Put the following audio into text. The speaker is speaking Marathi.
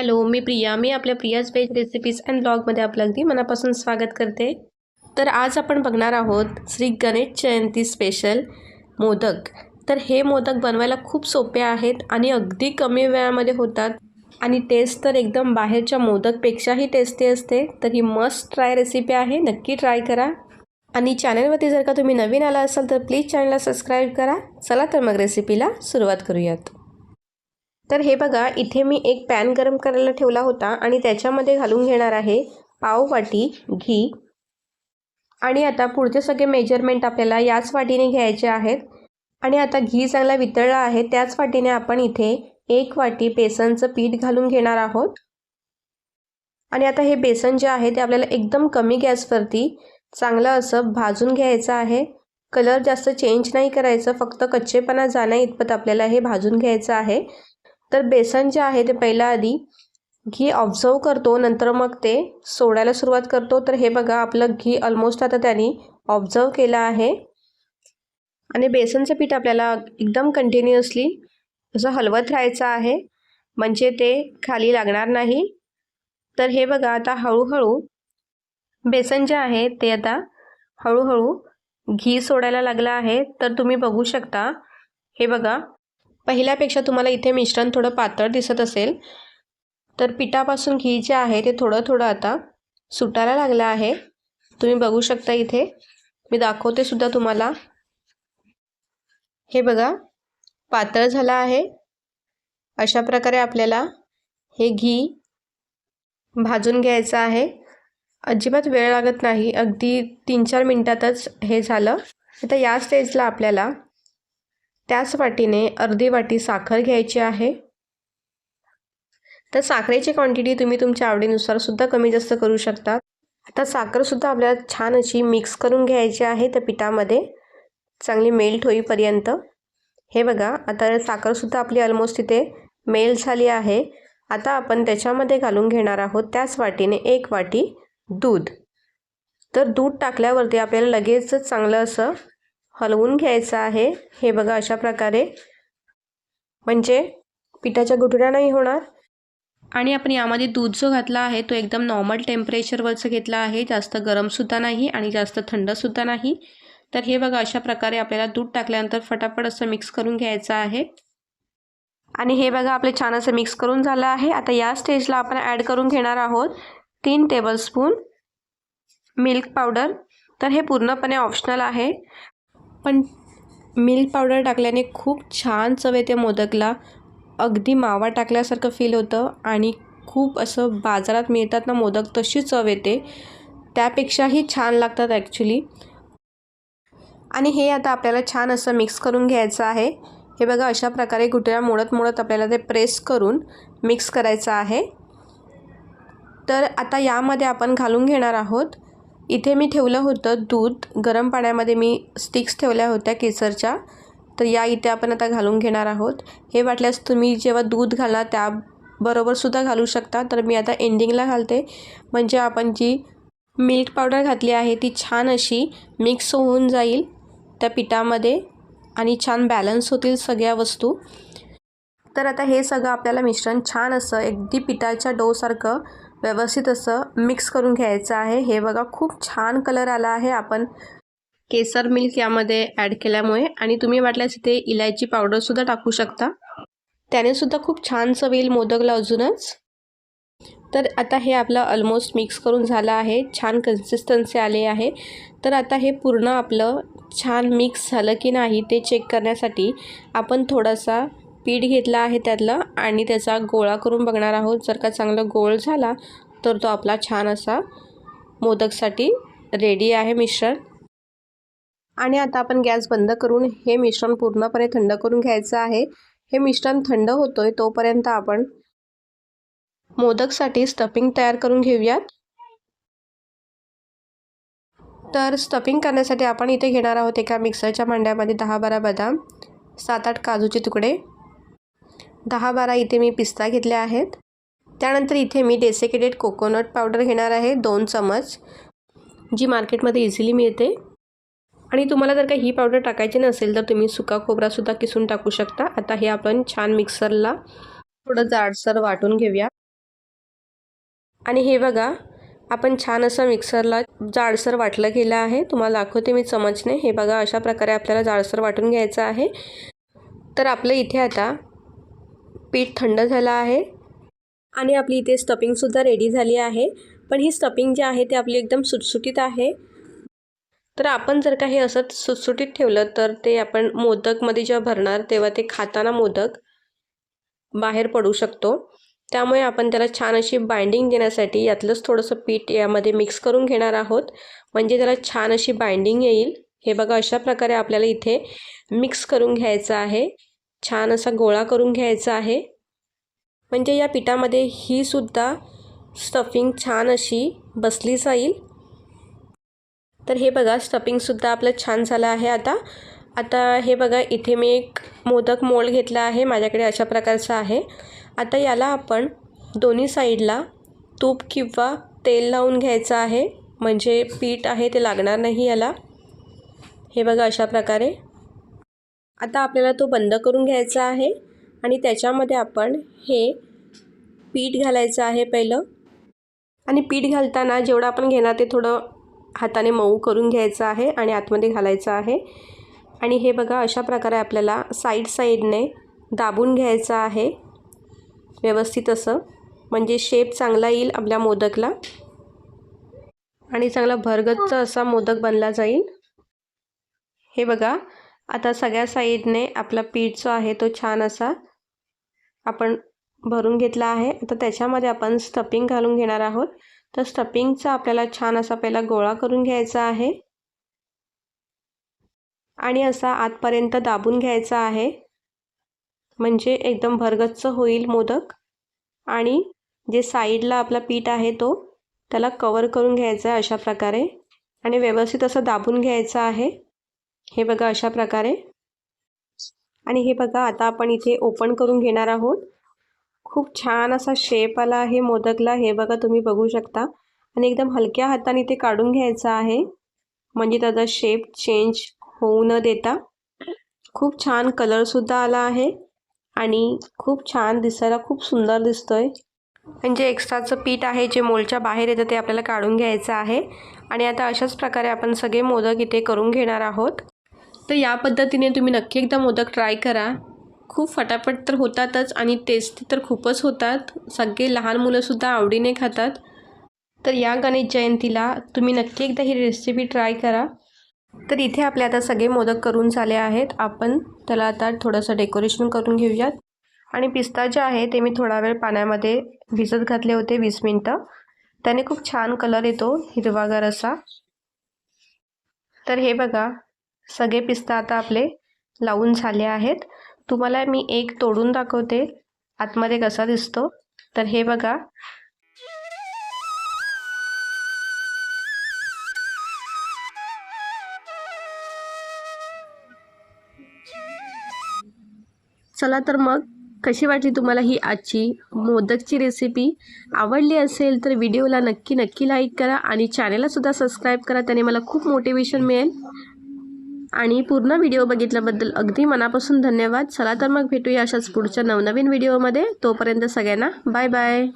हॅलो मी प्रिया. मी आपल्या प्रियाज वेज रेसिपीज अँड ब्लॉगमध्ये आपलं अगदी मनापासून स्वागत करते. तर आज आपण बघणार आहोत श्री गणेश जयंती स्पेशल मोदक. तर हे मोदक बनवायला खूप सोपे आहेत आणि अगदी कमी वेळामध्ये होतात. आणि टेस्ट तर एकदम बाहेरच्या मोदकपेक्षाही टेस्टी असते. तर ही मस्ट ट्राय रेसिपी आहे. नक्की ट्राय करा. आणि चॅनलवरती जर का तुम्ही नवीन आला असाल तर प्लीज चॅनलला सबस्क्राईब करा. चला तर मग रेसिपीला सुरुवात करूयात. तर हे बघा इथे मी एक पॅन गरम करायला ठेवला होता आणि त्याच्यामध्ये घालून घेणार आहे पाव वाटी घी. आणि आता पुढचे सगळे मेजरमेंट आपल्याला याच वाटीने घ्यायचे आहेत. आणि आता घी चांगला वितळला आहे त्याच वाटीने आपण इथे एक वाटी बेसनचं पीठ घालून घेणार आहोत. आणि आता हे बेसन जे आहे ते आपल्याला एकदम कमी गॅसवरती चांगलं असं भाजून घ्यायचं आहे. कलर जास्त चेंज नाही करायचं फक्त कच्चेपणा जाण्या इतपत आपल्याला हे भाजून घ्यायचं आहे. तर बेसन जे आहे ते पहिला आधी घी ऑब्झर्व करतो नंतर मग ते सोडायला सुरुवात करतो. तर हे बघा आपलं घी ऑलमोस्ट आता त्यांनी ऑब्झर्व केलं आहे. आणि बेसनचं पीठ आपल्याला एकदम कंटिन्युअसली असं हलवत राहायचं आहे. म्हणजे ते खाली लागणार नाही. तर हे बघा आता हळूहळू बेसन जे आहे ते आता हळूहळू घी सोडायला लागलं आहे. तर तुम्ही बघू शकता हे बघा पहिल्यापेक्षा तुम्हाला इथे मिश्रण थोडं पातळ दिसत असेल. तर पिठापासून घी जे आहे ते थोडं थोडं आता सुटायला लागलं आहे. तुम्ही बघू शकता इथे. मी दाखवते सुद्धा तुम्हाला. हे बघा पातळ झालं आहे. अशा प्रकारे आपल्याला हे घी भाजून घ्यायचं आहे. अजिबात वेळ लागत नाही. अगदी तीन चार मिनटातच हे झालं. आता या स्टेजला आपल्याला त्याच वाटीने अर्धी वाटी साखर घ्यायची आहे. तर साखरेची क्वांटिटी तुम्ही तुमच्या आवडीनुसार सुद्धा कमी जास्त करू शकता. आता साखरसुद्धा आपल्याला छान अशी मिक्स करून घ्यायची आहे त्या पिठामध्ये. चांगली मेल्ट होईपर्यंत. हे बघा आता साखरसुद्धा आपली ऑलमोस्ट तिथे मेल्ट झाली आहे. आता आपण त्याच्यामध्ये घालून घेणार आहोत त्याच वाटीने एक वाटी दूध. तर दूध टाकल्यावरती आपल्याला लगेचच चांगलं असं हलवून घ्यायचं आहे. हे बघा अशा प्रकारे. म्हणजे पिठाच्या गुठड्या नाही होणार. आणि आपण यामध्ये दूध जो घातला आहे तो एकदम नॉर्मल टेम्परेचरवरचं घेतला आहे. जास्त गरमसुद्धा नाही आणि जास्त थंडसुद्धा नाही. तर हे बघा अशा प्रकारे आपल्याला दूध टाकल्यानंतर फटाफट असं मिक्स करून घ्यायचं आहे. आणि हे बघा आपले छान असं मिक्स करून झालं आहे. आता या स्टेजला आपण ॲड करून घेणार आहोत तीन टेबलस्पून मिल्क पावडर तर हे पूर्णपणे ऑप्शनल आहे. पण मिल्क पावडर टाकल्याने खूप छान चव येते मोदकला. अगदी मावा टाकल्यासारखं फील होतं आणि खूप असं बाजारात मिळतात ना मोदक तशी चव येते. त्यापेक्षाही छान लागतात ॲक्च्युली आणि हे आता आपल्याला छान असं मिक्स करून घ्यायचं आहे. हे बघा अशा प्रकारे गुटळ्या मोडत मोडत आपल्याला ते प्रेस करून मिक्स करायचं आहे. तर आता यामध्ये आपण घालून घेणार आहोत इथे मी ठेवलं होतं दूध. गरम पाण्यामध्ये मी स्टिक्स ठेवल्या होत्या केसरच्या. तर या इथे आपण आता घालून घेणार आहोत. हे वाटल्यास तुम्ही जेव्हा दूध घाला त्याबरोबरसुद्धा घालू शकता. तर मी आता एंडिंगला घालते. म्हणजे आपण जी मिल्क पावडर घातली आहे ती छान अशी मिक्स होऊन जाईल त्या पिठामध्ये आणि छान बॅलन्स होतील सगळ्या वस्तू. तर आता हे सगळं आपल्याला मिश्रण छान असं अगदी पिठाच्या डोसारखं व्यवस्थित असं मिक्स करून घ्यायचं आहे. हे बघा खूप छान कलर आला आहे. आपण केसर मिल्क यामध्ये ॲड केल्यामुळे आणि तुम्ही वाटल्यास इथे इलायची पावडरसुद्धा टाकू शकता. त्याने सुद्धा खूप छान चव येईल मोदकला अजूनच. तर आता हे आपलं ऑलमोस्ट मिक्स करून झालं आहे. छान कन्सिस्टन्सी आले आहे. तर आता हे पूर्ण आपलं छान मिक्स झालं की नाही ते चेक करण्यासाठी आपण थोडासा पीठ घेतलं आहे त्यातलं आणि त्याचा गोळा करून बघणार आहोत. जर का चांगला गोळ झाला तर तो आपला छान असा मोदकसाठी रेडी आहे मिश्रण. आणि आता आपण गॅस बंद करून हे मिश्रण पूर्णपणे थंड करून घ्यायचं आहे. हे मिश्रण थंड होतो आहे तोपर्यंत आपण मोदकसाठी स्टफिंग तयार करून घेऊयात. तर स्टफिंग करण्यासाठी आपण इथे घेणार आहोत एका मिक्सरच्या भांड्यामध्ये दहा बारा बदाम सात आठ काजूचे तुकडे दहा बारा इथे मी पिस्ता घेतल्या आहेत. त्यानंतर इथे मी डेसिकेटेड कोकोनट पावडर घेणार आहे दोन चमच जी मार्केटमध्ये इझिली मिळते. आणि तुम्हाला जर का ही पावडर टाकायची नसेल तर तुम्ही सुका खोबरासुद्धा किसून टाकू शकता. आता हे आपण छान मिक्सरला थोडं जाडसर वाटून घेऊया. आणि हे बघा आपण छान असं मिक्सरला जाडसर वाटलं गेलं आहे. तुम्हाला दाखवते मी चमचने. हे बघा अशा प्रकारे आपल्याला जाडसर वाटून घ्यायचं आहे. तर आपलं इथे आता पीठ थंड झालं आहे आणि आपली इथे स्टपिंगसुद्धा रेडी झाली आहे. पण ही स्टपिंग जी आहे ती आपली एकदम सुटसुटीत आहे. तर आपण जर का हे असंच सुटसुटीत ठेवलं तर ते आपण मोदकमध्ये जेव्हा भरणार तेव्हा ते खाताना मोदक बाहेर पडू शकतो. त्यामुळे आपण त्याला छान अशी बाइंडिंग देण्यासाठी यातलंच थोडंसं पीठ यामध्ये मिक्स करून घेणार आहोत. म्हणजे त्याला छान अशी बाइंडिंग येईल. हे बघा अशा प्रकारे आपल्याला इथे मिक्स करून घ्यायचं आहे. छान असा गोळा करून घ्यायचा आहे. म्हणजे या पिठामध्ये ही सुद्धा स्टफिंग छान अशी बसली जाईल. तर हे बघा स्टफिंगसुद्धा आपलं छान झालं आहे आता. आता हे बघा इथे मी एक मोदक मोल्ड घेतला आहे माझ्याकडे अशा प्रकारचा आहे. आता याला आपण दोन्ही साईडला तूप किंवा तेल लावून घ्यायचं आहे. म्हणजे पीठ आहे ते लागणार नाही याला. हे बघा अशा प्रकारे. आता आपल्याला तो बंद करून घ्यायचा आहे आणि त्याच्यामध्ये आपण हे पीठ घालायचं आहे पहिलं. आणि पीठ घालताना जेवढं आपण घेणार ते थोडं हाताने मऊ करून घ्यायचं आहे आणि आतमध्ये घालायचं आहे. आणि हे बघा अशा प्रकारे आपल्याला साईड साईडने दाबून घ्यायचं आहे. व्यवस्थित असं. म्हणजे शेप चांगला येईल आपल्या मोदकला. आणि चांगला भरगच्च असा मोदक बनला जाईल. हे बघा आता सगळ्या साईडने आपला पीठ जो आहे तो छान असा आपण भरून घेतला आहे. आता त्याच्यामध्ये आपण स्टपिंग घालून घेणार आहोत. तर स्टपिंगचा आपल्याला छान असा पहिला गोळा करून घ्यायचा आहे. आणि असा आतपर्यंत दाबून घ्यायचा आहे. म्हणजे एकदम भरगच्च होईल मोदक. आणि जे साईडला आपला पीठ आहे तो त्याला कवर करून घ्यायचा आहे अशा प्रकारे. आणि व्यवस्थित असं दाबून घ्यायचं आहे. हे बघा अशा प्रकारे. आणि हे बघा आता आपण इथे ओपन करून घेणार आहोत. खूप छान असा शेप आला आहे मोदकला. हे बघा तुम्ही बघू शकता. आणि एकदम हलक्या हाताने ते काढून घ्यायचं आहे. म्हणजे त्याचा शेप चेंज होऊ न देता. खूप छान कलरसुद्धा आला आहे. आणि खूप छान दिसायला खूप सुंदर दिसतोय. म्हणजे जे एक्स्ट्राचं पीठ आहे जे मोलच्या बाहेर येतं ते आपल्याला काढून घ्यायचं आहे. आणि आता अशाच प्रकारे आपण सगळे मोदक इथे करून घेणार आहोत. तर या पद्धतीने तुम्ही नक्की एकदा मोदक ट्राय करा. खूप फटाफट तर होतातच आणि टेस्टी तर खूपच होतात. सगळे लहान मुलंसुद्धा आवडीने खातात. तर या गणेश जयंतीला तुम्ही नक्की एकदा ही रेसिपी ट्राय करा. तर इथे आपले आता सगळे मोदक करून झाले आहेत. आपण त्याला आता थोडंसं डेकोरेशन करून घेऊयात. आणि पिस्ता जे आहे ते मी थोडा वेळ पाण्यामध्ये भिजत घातले होते वीस मिनटं. त्याने खूप छान कलर येतो हिरवागार असा. तर हे बघा सगळे पिस्ता आता आपले लावून झाले आहेत. तुम्हाला मी एक तोडून दाखवते. आतमध्ये कसा दिसतो? तर हे बघा. चला तर मग कशी वाटली तुम्हाला ही आजची मोदकची रेसिपी आवडली असेल तर व्हिडिओला नक्की नक्की लाईक करा आणि चॅनेललासुद्धा सबस्क्राईब करा. त्याने मला खूप मोटिवेशन मिळेल. आणि पूर्ण व्हिडिओ बघितल्याबद्दल अगदी मनापासून धन्यवाद. चला तर मग भेटूया अशाच पुढच्या नवनवीन व्हिडिओमध्ये. तोपर्यंत सगळ्यांना बाय बाय.